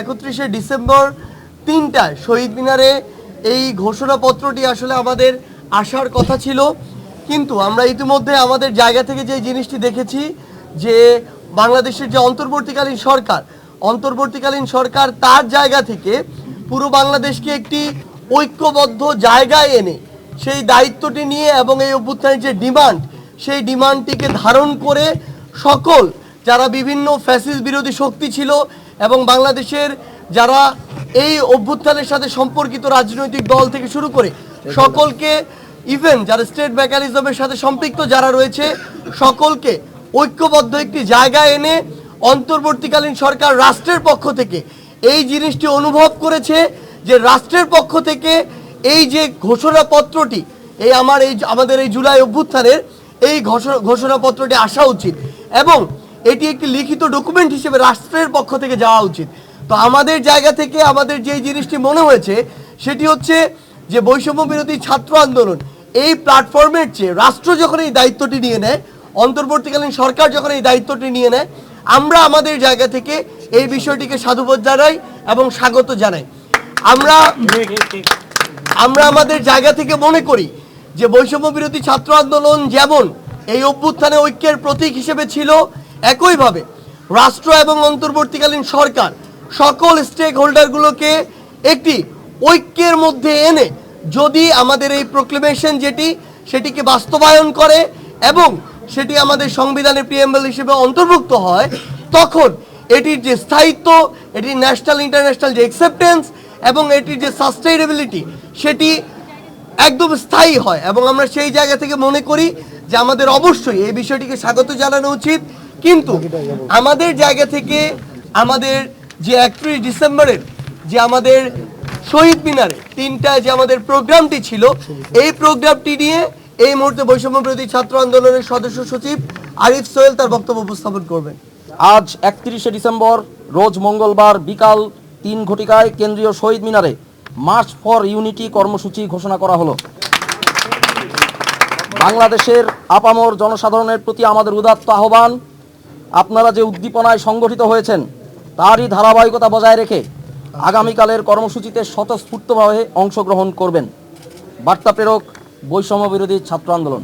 একত্রিশে ডিসেম্বর তিনটায় শহীদ মিনারে এই ঘোষণাপত্রটি আসলে আমাদের আসার কথা ছিল। কিন্তু আমরা ইতিমধ্যে আমাদের জায়গা থেকে যে জিনিসটি দেখেছি যে বাংলাদেশের যে অন্তর্বর্তীকালীন সরকার অন্তর্বর্তীকালীন সরকার তার জায়গা থেকে পুরো বাংলাদেশকে একটি ঐক্যবদ্ধ জায়গায় এনে সেই দায়িত্বটি নিয়ে এবং এই অভ্যুত্থানের যে ডিমান্ড, সেই ডিমান্ডটিকে ধারণ করে সকল যারা বিভিন্ন ফ্যাসিস বিরোধী শক্তি ছিল এবং বাংলাদেশের যারা এই অভ্যুত্থানের সাথে সম্পর্কিত রাজনৈতিক দল থেকে শুরু করে সকলকে ইভেন যারা স্টেট মেকানিজমের সাথে সম্পৃক্ত যারা রয়েছে, সকলকে ঐক্যবদ্ধ একটি জায়গায় এনে অন্তর্বর্তীকালীন সরকার রাষ্ট্রের পক্ষ থেকে এই জিনিসটি অনুভব করেছে যে রাষ্ট্রের পক্ষ থেকে এই যে ঘোষণাপত্রটি, এই আমার এই, আমাদের এই জুলাই অভ্যুত্থানের এই ঘোষণা- ঘোষণাপত্রটি আসা উচিত এবং এটি একটি লিখিত ডকুমেন্ট হিসেবে রাষ্ট্রের পক্ষ থেকে যাওয়া উচিত। তো আমাদের জায়গা থেকে আমাদের যে জিনিসটি মনে হয়েছে, সেটি হচ্ছে যে বৈষম্য বিরোধী ছাত্র আন্দোলন, এই প্ল্যাটফর্মের চেয়ে রাষ্ট্র যখন এই দায়িত্বটি নিয়ে নেয়, অন্তর্বর্তীকালীন সরকার যখন এই দায়িত্বটি নিয়ে নেয়, আমরা আমাদের জায়গা থেকে এই বিষয়টিকে সাধুবোধ জানাই এবং স্বাগত জানাই। আমরা আমরা আমাদের জায়গা থেকে মনে করি যে বৈষম্য বিরোধী ছাত্র আন্দোলন যেমন এই অভ্যুত্থানে ঐক্যের প্রতীক হিসেবে ছিল একইভাবে রাষ্ট্র এবং অন্তর্বর্তীকালীন সরকার সকল স্টেক হোল্ডারগুলোকে একটি ঐক্যের মধ্যে এনে যদি আমাদের এই প্রোক্লেমেশন যেটি, সেটিকে বাস্তবায়ন করে এবং সেটি আমাদের সংবিধানের প্রিএম্বল হিসেবে অন্তর্ভুক্ত হয়, তখন এটির যে স্থায়িত্ব, এটির ন্যাশনাল ইন্টারন্যাশনাল যে অ্যাকসেপ্টেন্স এবং এটির যে সাস্টেইনেবিলিটি সেটি একদম স্থায়ী হয়। এবং আমরা সেই জায়গা থেকে মনে করি যে আমাদের অবশ্যই এই বিষয়টিকে স্বাগত জানানো উচিত। কিন্তু আমাদের জায়গা থেকে আমাদের যে একত্রিশ ডিসেম্বরের যে আমাদের শহীদ মিনারে তিনটা যে আমাদের প্রোগ্রামটি ছিল, এই প্রোগ্রামটি নিয়ে এই মুহূর্তে বৈষম্য বিরোধী ছাত্র আন্দোলনের সদস্য সচিব আরিফ সোহেল তার বক্তব্য উপস্থাপন করবেন। আজ একত্রিশে ডিসেম্বর, রোজ মঙ্গলবার বিকাল তিন ঘটিকায় কেন্দ্রীয় শহীদ মিনারে মার্চ ফর ইউনিটি কর্মসূচি ঘোষণা করা হলো। বাংলাদেশের আপামর জনসাধারণের প্রতি আমাদের উদাত্ত আহ্বান আপনারা যে উদ্দীপনায় সংগঠিত হয়েছেন, তারই ধারাবাহিকতা বজায় রেখে আগামীকালের কর্মসূচিতে স্বতঃস্ফূর্তভাবে অংশগ্রহণ করবেন। বার্তা প্রেরক বৈষম্য বিরোধী ছাত্র আন্দোলন।